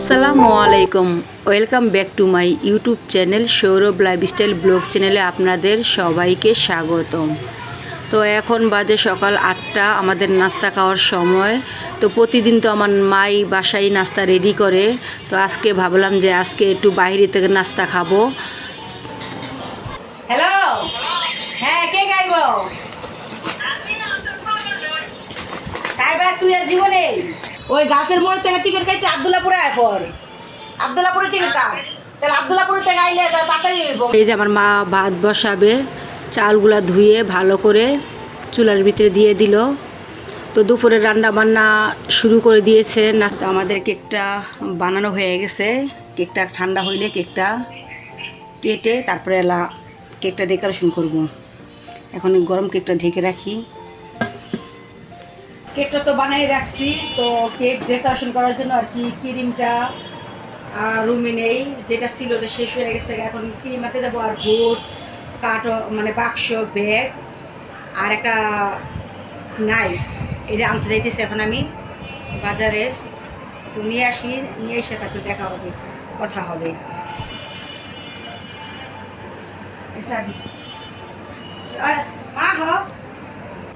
আসসালামু আলাইকুম welcome back to my YouTube channel Sourav lifestyle blog চ্যানেলে আপনাদের সবাইকে স্বাগতম। তো এখন বাজে সকাল আটটা, আমাদের নাস্তা খাওয়ার সময়। তো প্রতিদিন তো আমার মাই বাসায় নাস্তা রেডি করে। তো আজকে ভাবলাম যে আজকে একটু বাইরে থেকে নাস্তা খাব। হ্যালো? হ্যাঁ কে গাইব তুই আর জীবনে ওই গাছের মোড় থেকে টিকিট কাটতে আবদুল্লাপুরে আয় পর। আবদুল্লাপুরে টিকিট কাট। তাহলে আবদুল্লাপুর থেকে আইলে তাড়াতাড়ি হইব। এই যে আমার মা ভাত বসাবে, চালগুলা ধুয়ে ভালো করে চুলার ভিতরে দিয়ে দিল। তো দুপুরে রান্না বান্না শুরু করে দিয়েছে। না তো আমাদের কেকটা বানানো হয়ে গেছে। কেকটা ঠান্ডা হইলে কেকটা কেটে তারপরে এলা কেকটা ডেকোরেশন করব। এখন গরম কেকটা ঢেকে রাখি। কেকটা তো বানাই রাখছি, তো কেক ডেকোরেশন করার জন্য আর কি ক্রিমটা রুমে নেই, যেটা ছিল ওটা শেষ হয়ে গেছে। এখন ক্রিম আনতে যাব আর বুট কাঠ মানে বাক্স ব্যাগ আর একটা নাইফ এটা আনতে যাইতেছি এখন আমি বাজারে। তো নিয়ে আসি, নিয়ে এসে তারপরে দেখা হবে, কথা হবে। গো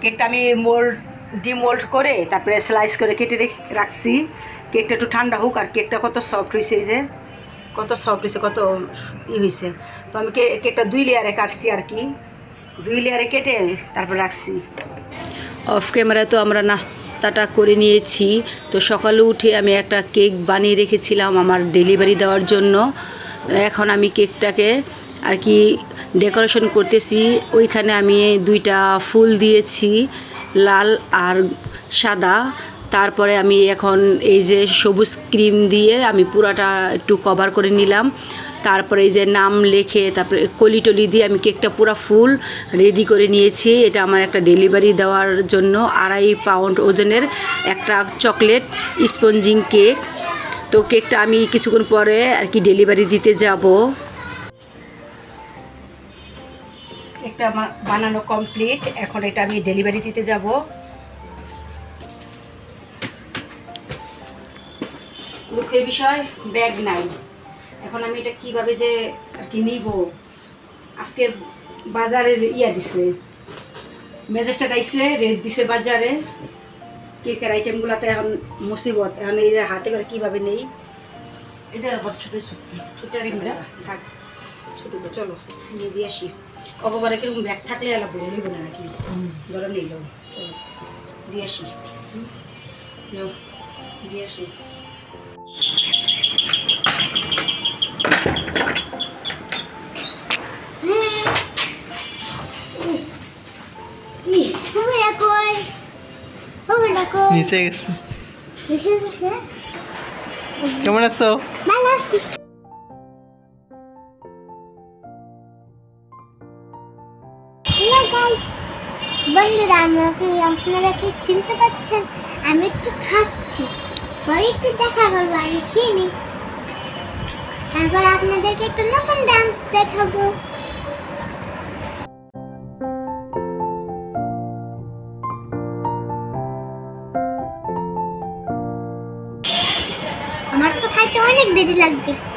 কেকটা আমি মোল্ড ডিমোল্ড করে, তারপরে স্লাইস করে কেটে রেখ- রাখছি। কেকটা একটু ঠান্ডা হোক আর কেকটা কত সফট হয়েছে যে। কত সফট হয়েছে কত ই হয়েছে তো আমি কেকটা দুই লেয়ারে কাটছি আর কি। দুই লেয়ারে কেটে তারপর রাখছি। অফ ক্যামেরায় তো আমরা নাস্তাটা করে নিয়েছি। তো সকালে উঠে আমি একটা কেক বানিয়ে রেখেছিলাম আমার ডেলিভারি দেওয়ার জন্য। এখন আমি কেকটাকে আর কি ডেকোরেশন করতেছি। ওইখানে আমি দুইটা ফুল দিয়েছি। লাল আর সাদা। তারপরে আমি এখন এই যে সবুজ ক্রিম দিয়ে আমি পুরাটা একটু কভার করে নিলাম। তারপরে এই যে নাম লেখে তারপরে কলি টলি দিয়ে আমি কেকটা পুরো ফুল রেডি করে নিয়েছি। এটা আমার একটা ডেলিভারি দেওয়ার জন্য আড়াই পাউন্ড ওজনের একটা চকলেট স্পঞ্জিং কেক তো কেকটা আমি কিছুক্ষণ পরে আর কি ডেলিভারি দিতে যাব। কেকটা আমার বানানো কমপ্লিট এখন এটা আমি ডেলিভারি দিতে যাব। দুঃখের বিষয় ব্যাগ নাই। এখন আমি এটা কীভাবে যে আর কি নিব? আজকে বাজারের ইয়া দিছে। মেজেস্টার আইসে রেট দিছে বাজারে। কেকের আইটেমগুলোতে এখন মুসিবত। এখন এই হাতে করে কীভাবে নেই? এটা আবার ছোট ছোট। এটা। থাক। ছোট চলো নিয়ে দিয়ে আসি। অপকারে কীরকম ব্যাগ থাকলে এলা বলে নিব না নাকি? ধরো চলো দিয়ে আসি। দিয়ে আসি। নিচে গেছে। কেমন আছো। বন্ধুরা আমাকে আপনারা কি চিনতে পারছেন আমি একটু খাচ্ছি। পরে একটু দেখা করব, আমি খেয়ে নিই তারপর আপনাদেরকে একটু নতুন ডান্স দেখাবো। আমার তো খাইতে অনেক দেরি লাগবে।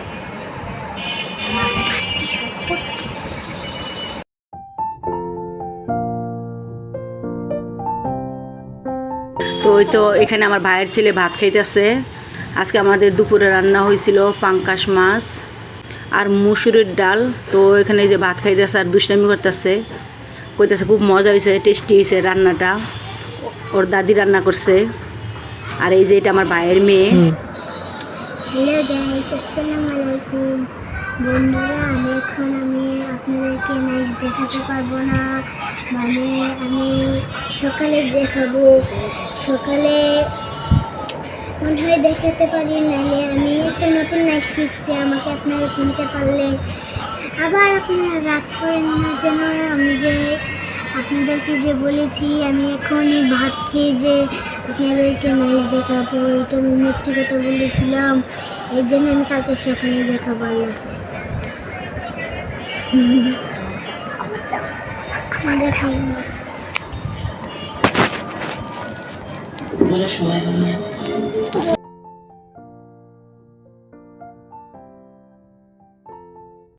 তো ওই তো এখানে আমার ভাইয়ের ছেলে ভাত খাইতেছে। আজকে আমাদের দুপুরে রান্না হয়েছিল পাঙ্কাশ মাছ আর মুসুরের ডাল। তো এখানে যে ভাত খাইতেছে আর দুষ্টামি করতেছে। কইতেছে খুব মজা হয়েছে টেস্টি হয়েছে রান্নাটা। ওর দাদি রান্না করছে। আর এই যে এটা আমার ভাইয়ের মেয়ে। হ্যালো গাইস আসসালামু আলাইকুম। বন্ধুরা, আমি এখন আমি আপনাদেরকে ম্যাচ দেখাতে পারব না। মানে আমি সকালে দেখাবো। সকালে মনে হয় দেখাতে পারি, নাহলে আমি একটা নতুন নাচ শিখছি, আমাকে আপনারা চিনতে পারলে। আবার আপনারা রাগ করেন না যেন আমি যে আপনাদেরকে যে বলেছি, আমি এখনই ভাত খেয়ে যে আপনাদেরকে নাইস দেখাবো, এটা আমি মিথ্যে কথা বলেছিলাম এর জন্য আমি কালকে সকালে দেখাবো, আল্লাহ দেখাবো সময়